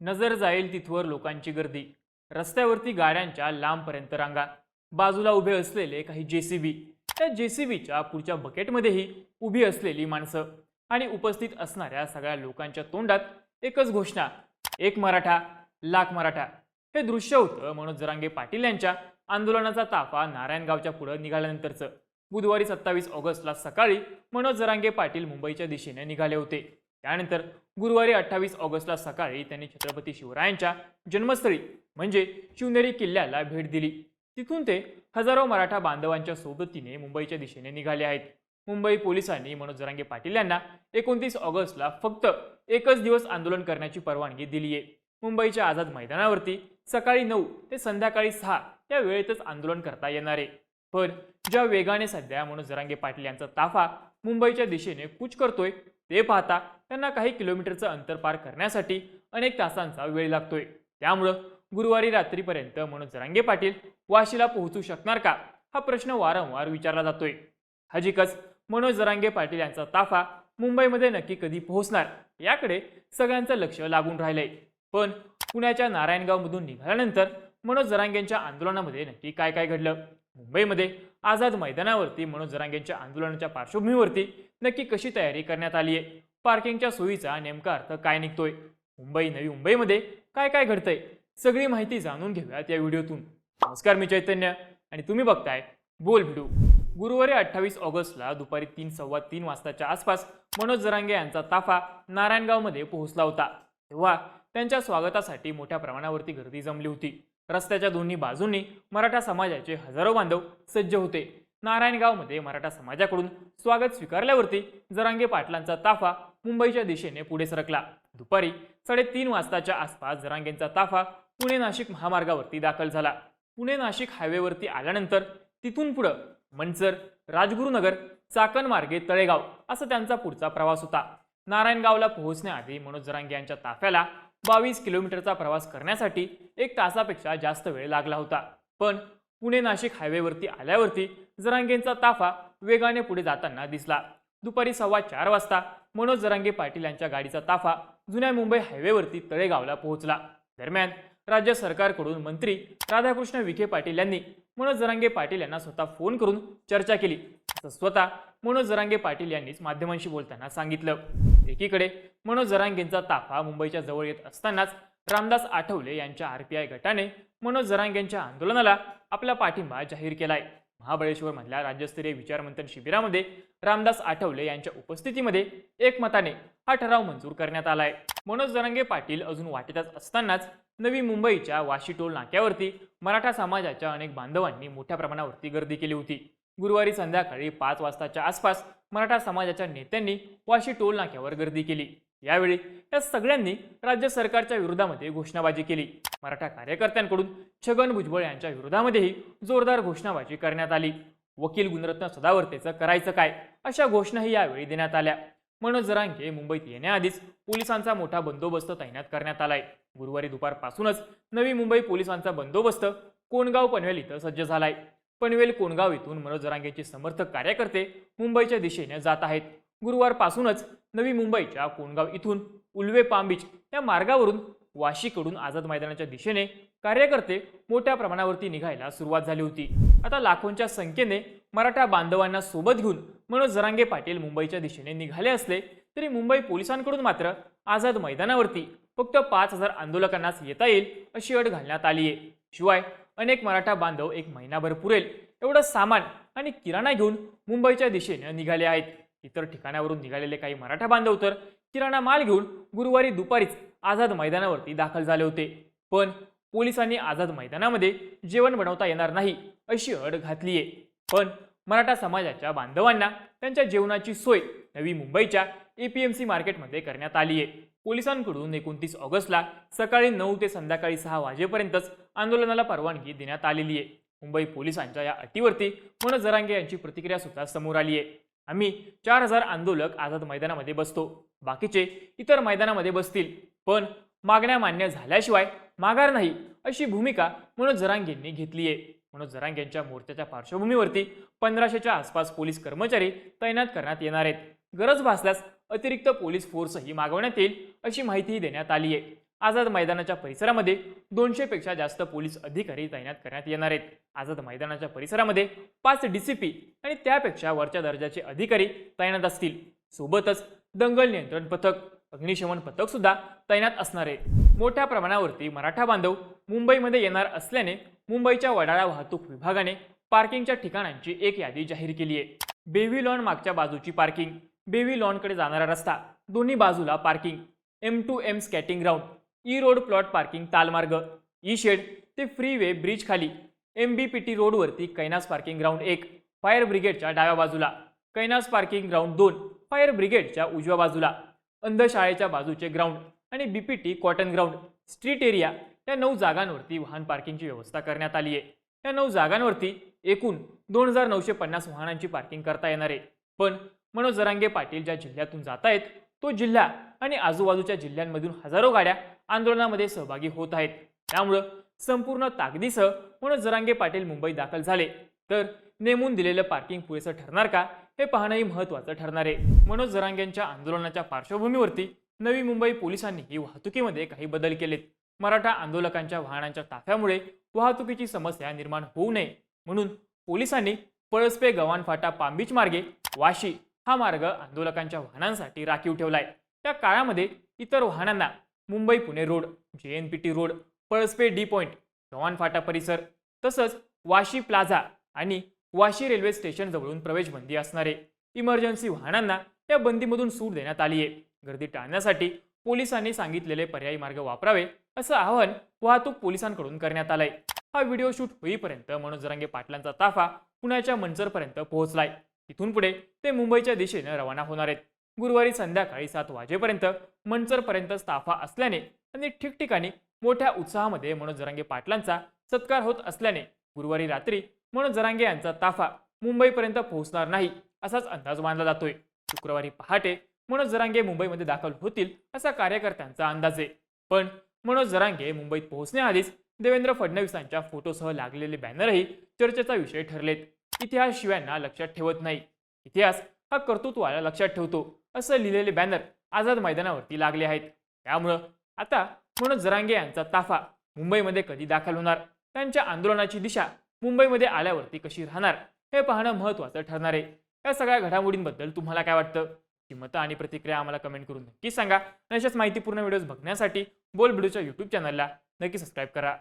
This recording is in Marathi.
नजर जाईल तिथवर लोकांची गर्दी. रस्त्यावरती गाड्यांच्या लांबपर्यंत रांगा. बाजूला उभे असलेले काही जेसीबी. त्या जेसीबीच्या पुढच्या बकेटमध्येही उभी असलेली माणसं आणि उपस्थित असणाऱ्या सगळ्या लोकांच्या तोंडात एकच घोषणा. एक मराठा लाख मराठा. हे दृश्य होतं मनोज जरांगे पाटील यांच्या आंदोलनाचा ताफा नारायणगावच्या पुढे निघाल्यानंतरचं. बुधवारी सत्तावीस ऑगस्टला सकाळी मनोज जरांगे पाटील मुंबईच्या दिशेने निघाले होते. त्यानंतर गुरुवारी अठ्ठावीस ऑगस्टला सकाळी त्यांनी छत्रपती शिवरायांच्या जन्मस्थळी म्हणजे शिवनेरी किल्ल्याला भेट दिली. तिथून ते हजारो मराठा बांधवांच्या सोबतीने मुंबईच्या दिशेने निघाले आहेत. मुंबई पोलिसांनी मनोज जरांगे पाटील यांना एकोणतीस ऑगस्टला फक्त एकच दिवस आंदोलन करण्याची परवानगी दिली आहे. मुंबईच्या आझाद मैदानावरती सकाळी नऊ ते संध्याकाळी सहा या वेळेतच आंदोलन करता येणार आहे. पण ज्या वेगाने सध्या मनोज जरांगे पाटील यांचा ताफा मुंबईच्या दिशेने कूच करतोय ते पाहता त्यांना काही किलोमीटरचं अंतर पार करण्यासाठी अनेक तासांचा वेळ लागतोय. त्यामुळं गुरुवारी रात्रीपर्यंत मनोज जरांगे पाटील वाशीला पोहोचू शकणार का? हा प्रश्न वारंवार विचारला जातोय. हजिकच मनोज जरांगे पाटील यांचा ताफा मुंबईमध्ये नक्की कधी पोहोचणार याकडे सगळ्यांचं लक्ष लागून राहिलंय. पण पुण्याच्या नारायणगावमधून निघाल्यानंतर मनोज जरांगेंच्या आंदोलनामध्ये नक्की काय काय घडलं? मुंबईमध्ये आझाद मैदानावरती मनोज जरांगेंच्या आंदोलनाच्या पार्श्वभूमीवरती नक्की कशी तयारी करण्यात आली आहे? पार्किंगच्या सोयीचा नेमका अर्थ काय निघतोय? मुंबई नवी मुंबईमध्ये काय काय घडतंय? सगळी माहिती जाणून घेऊयात या व्हिडिओतून. नमस्कार मी चैतन्य आणि तुम्ही बघताय बोल व्हिडिओ गुरुवारी अठ्ठावीस ऑगस्टला दुपारी तीन सव्वा तीन वाजताच्या आसपास मनोज जरांगे यांचा ताफा नारायणगावमध्ये पोहोचला होता. तेव्हा त्यांच्या स्वागतासाठी मोठ्या प्रमाणावरती गर्दी जमली होती. रस्त्याच्या दोन्ही बाजूंनी मराठा समाजाचे हजारो बांधव सज्ज होते. नारायणगावमध्ये मराठा समाजाकडून स्वागत स्वीकारल्यावरती जरांगे पाटलांचा ताफा मुंबईच्या दिशेने पुढे सरकला. दुपारी साडेतीन वाजताच्या आसपास जरांगेंचा ताफा पुणे नाशिक महामार्गावरती दाखल झाला. पुणे नाशिक हायवेवरती आल्यानंतर तिथून पुढं मंचर राजगुरुनगर चाकण मार्गे तळेगाव असा त्यांचा पुढचा प्रवास होता. नारायणगावला पोहोचण्याआधी मनोज जरांगे यांच्या ताफ्याला बावीस किलोमीटरचा प्रवास करण्यासाठी एक तासापेक्षा जास्त वेळ लागला होता. पण पुणे नाशिक हायवेवरती आल्यावरती जरांगेंचा ताफा वेगाने पुढे जाताना दिसला. दुपारी सव्वा चार वाजता मनोज जरांगे पाटील यांच्या गाडीचा ताफा जुन्या मुंबई हायवेवरती तळेगावला पोहोचला. दरम्यान राज्य सरकारकडून मंत्री राधाकृष्ण विखे पाटील यांनी मनोज जरांगे पाटील यांना स्वतः फोन करून चर्चा केली. असं स्वतः मनोज जरांगे पाटील यांनीच माध्यमांशी बोलताना सांगितलं. एकीकडे मनोज जरांगेंचा ताफा मुंबईच्या जवळ येत असतानाच रामदास आठवले यांच्या आरपीआय गटाने मनोज जरांगेंच्या आंदोलनाला आपला पाठिंबा जाहीर केलाय. महाबळेश्वरमधल्या राज्यस्तरीय विचारमंथन शिबिरामध्ये रामदास आठवले यांच्या उपस्थितीमध्ये एकमताने हा ठराव मंजूर करण्यात आलाय. मनोज जरांगे पाटील अजून वाटेतच असतानाच नवी मुंबईच्या वाशी टोल नाक्यावरती मराठा समाजाच्या अनेक बांधवांनी मोठ्या प्रमाणावरती गर्दी केली होती. गुरुवारी संध्याकाळी पाच वाजताच्या आसपास मराठा समाजाच्या नेत्यांनी वाशी टोल नाक्यावर गर्दी केली. यावेळी या सगळ्यांनी राज्य सरकारच्या विरोधामध्ये घोषणाबाजी केली. मराठा कार्यकर्त्यांकडून छगन भुजबळ यांच्या विरोधामध्येही जोरदार घोषणाबाजी करण्यात आली. वकील गुणरत्न सदावर्तेचं करायचं काय अशा घोषणाही यावेळी देण्यात आल्या. मनोज जरांगे मुंबईत येण्याआधीच पोलिसांचा मोठा बंदोबस्त तैनात करण्यात आलाय. गुरुवारी दुपारपासूनच नवी मुंबई पोलिसांचा बंदोबस्त कोणगाव पनवेल इथं सज्ज झालाय. पनवेल कोणगाव इथून मनोज जरांगेचे समर्थक कार्यकर्ते मुंबईच्या दिशेने जात आहेत. गुरुवारपासूनच नवी मुंबईच्या कोणगाव इथून उल्वे पाम बीच या मार्गावरून वाशीकडून आझाद मैदानाच्या दिशेने कार्यकर्ते मोठ्या प्रमाणावरती निघायला सुरुवात झाली होती. आता लाखोंच्या संख्येने मराठा बांधवांना सोबत घेऊन मनोज जरांगे पाटील मुंबईच्या दिशेने निघाले असले तरी मुंबई पोलिसांकडून मात्र आझाद मैदानावरती फक्त पाच हजार आंदोलकांनाच येता येईल अशी अट घालण्यात आली आहे शिवाय अनेक मराठा बांधव एक महिनाभर पुरेल एवढं सामान आणि किराणा घेऊन मुंबईच्या दिशेने निघाले आहेत. इतर ठिकाणावरून निघालेले काही मराठा बांधव तर किराणा माल घेऊन गुरुवारी दुपारीच आझाद मैदानावरती दाखल झाले होते. पण पोलिसांनी आझाद मैदानामध्ये जेवण बनवता येणार नाही अशी अट घातली आहे. पण मराठा समाजाच्या बांधवांना त्यांच्या जेवणाची सोय नवी मुंबईच्या एपीएमसी मार्केटमध्ये करण्यात आली आहे. पोलिसांकडून एकोणतीस ऑगस्टला सकाळी नऊ ते संध्याकाळी सहा वाजेपर्यंतच आंदोलनाला परवानगी देण्यात आलेली आहे. मुंबई पोलिसांच्या या अटीवरती मनोज जरांगे यांची प्रतिक्रिया सुद्धा समोर आली आहे. आम्ही चार हजार आंदोलक आझाद मैदानामध्ये बसतो. बाकीचे इतर मैदानामध्ये बसतील. पण मागण्या मान्य झाल्याशिवाय माघार नाही अशी भूमिका मनोज जरांगेंनी घेतली आहे. मनोज जरांग यांच्या मोर्चाच्या पार्श्वभूमीवरती पंधराशेच्या आसपास पोलीस कर्मचारी तैनात करण्यात येणार आहेत. गरज भासल्यास अतिरिक्त पोलीस फोर्सही मागवण्यात येईल अशी माहितीही देण्यात आली आहे. आझाद मैदानाच्या परिसरामध्ये दोनशेपेक्षा जास्त पोलीस अधिकारी तैनात करण्यात येणार आहेत. आझाद मैदानाच्या परिसरामध्ये पाच डीसीपी आणि त्यापेक्षा वरच्या दर्जाचे अधिकारी तैनात असतील. सोबतच दंगल नियंत्रण पथक अग्निशमन पथक सुद्धा तैनात असणार आहे मोठ्या प्रमाणावरती मराठा बांधव मुंबईमध्ये येणार असल्याने मुंबईच्या वडाळा वाहतूक विभागाने पार्किंगच्या ठिकाणांची एक यादी जाहीर केली आहे. बेवी लॉन मागच्या बाजूची पार्किंग बेवी लॉनकडे जाणारा रस्ता दोन्ही बाजूला parking M two M skating ground E road plot parking तालमार्ग. E shed ते फ्रीवे ब्रिज खाली. एम बी पी टी रोडवरती कैनास पार्किंग ग्राउंड एक फायर ब्रिगेडच्या डाव्या बाजूला. कैनास पार्किंग ग्राउंड दोन फायर ब्रिगेडच्या उजव्या बाजूला. अंधशाळेच्या बाजूचे ग्राउंड आणि B P T cotton ground. Street area या नऊ जागांवरती वाहन पार्किंगची व्यवस्था करण्यात आली आहे. या नऊ जागांवरती एकूण दोन हजार नऊशे पन्नास वाहनांची पार्किंग करता येणार आहे. पण मनोज जरांगे पाटील ज्या जिल्ह्यातून जात आहेत तो जिल्हा आणि आजूबाजूच्या जिल्ह्यांमधून हजारो गाड्या आंदोलनामध्ये सहभागी होत आहेत. त्यामुळं संपूर्ण ताकदीसह म्हणून जरांगे पाटील मुंबईत दाखल झाले. तर नेमून दिलेलं पार्किंग पुरेसं ठरणार का? हे पाहणंही महत्त्वाचं ठरणार आहे. मनोज जरांगेंच्या आंदोलनाच्या पार्श्वभूमीवरती नवी मुंबई पोलिसांनीही वाहतुकीमध्ये काही बदल केलेत. मराठा आंदोलकांच्या वाहनांच्या ताफ्यामुळे वाहतुकीची समस्या निर्माण होऊ नये. म्हणून पोलिसांनी पळसपे गव्हाणफाटा पामबीच मार्गे वाशी हा मार्ग आंदोलकांच्या वाहनांसाठी राखीव ठेवलाय. त्या काळामध्ये इतर वाहनांना Mumbai Pune road J N P T road Palaspe D point Gavhanphata परिसर तसंच वाशी प्लाझा आणि वाशी रेल्वे स्टेशन जवळून प्रवेश बंदी असणारे इमर्जन्सी वाहनांना या बंदीमधून सूट देण्यात आली आहे गर्दी टाळण्यासाठी पोलिसांनी सांगितलेले पर्यायी मार्ग वापरावे असं आवाहन वाहतूक पोलिसांकडून करण्यात आलंय. हा व्हिडिओ शूट होईपर्यंत मनोज जरांगे पाटलांचा ताफा पुण्याच्या मंचरपर्यंत पोहोचलाय. तिथून पुढे ते मुंबईच्या दिशेनं रवाना होणार आहेत. गुरुवारी संध्याकाळी सात वाजेपर्यंत मंचरपर्यंत ताफा असल्याने आणि ठिकठिकाणी मोठ्या उत्साहामध्ये मनोज जरांगे पाटलांचा सत्कार होत असल्याने गुरुवारी रात्री मनोज जरांगे यांचा ताफा मुंबईपर्यंत पोहोचणार नाही असाच अंदाज मानला जातोय. शुक्रवारी पहाटे मनोज जरांगे मुंबईमध्ये दाखल होतील असा कार्यकर्त्यांचा अंदाज आहे. पण मनोज जरांगे मुंबईत पोहोचण्याआधीच देवेंद्र फडणवीसांच्या फोटोसह लागलेले बॅनरही चर्चेचा विषय ठरलेत. इतिहास शिव्यांना लक्षात ठेवत नाही. इतिहास हा कर्तृत्वाला लक्षात ठेवतो. असं लिहिलेले बॅनर आझाद मैदानावरती लागले आहेत. त्यामुळं आता मनोज जरांगे यांचा ताफा मुंबईमध्ये कधी दाखल होणार? त्यांच्या आंदोलनाची दिशा मुंबईमध्ये आल्यावरती कशी राहणार? हे पाहणं महत्त्वाचं ठरणार आहे. या सगळ्या घडामोडींबद्दल तुम्हाला काय वाटतं? ची मतं आणि प्रतिक्रिया आम्हाला कमेंट करून नक्की सांगा. आणि अशाच माहितीपूर्ण व्हिडिओज बघण्यासाठी बोल व्हिडिओच्या यूट्यूब चॅनलला नक्की सबस्क्राईब करा.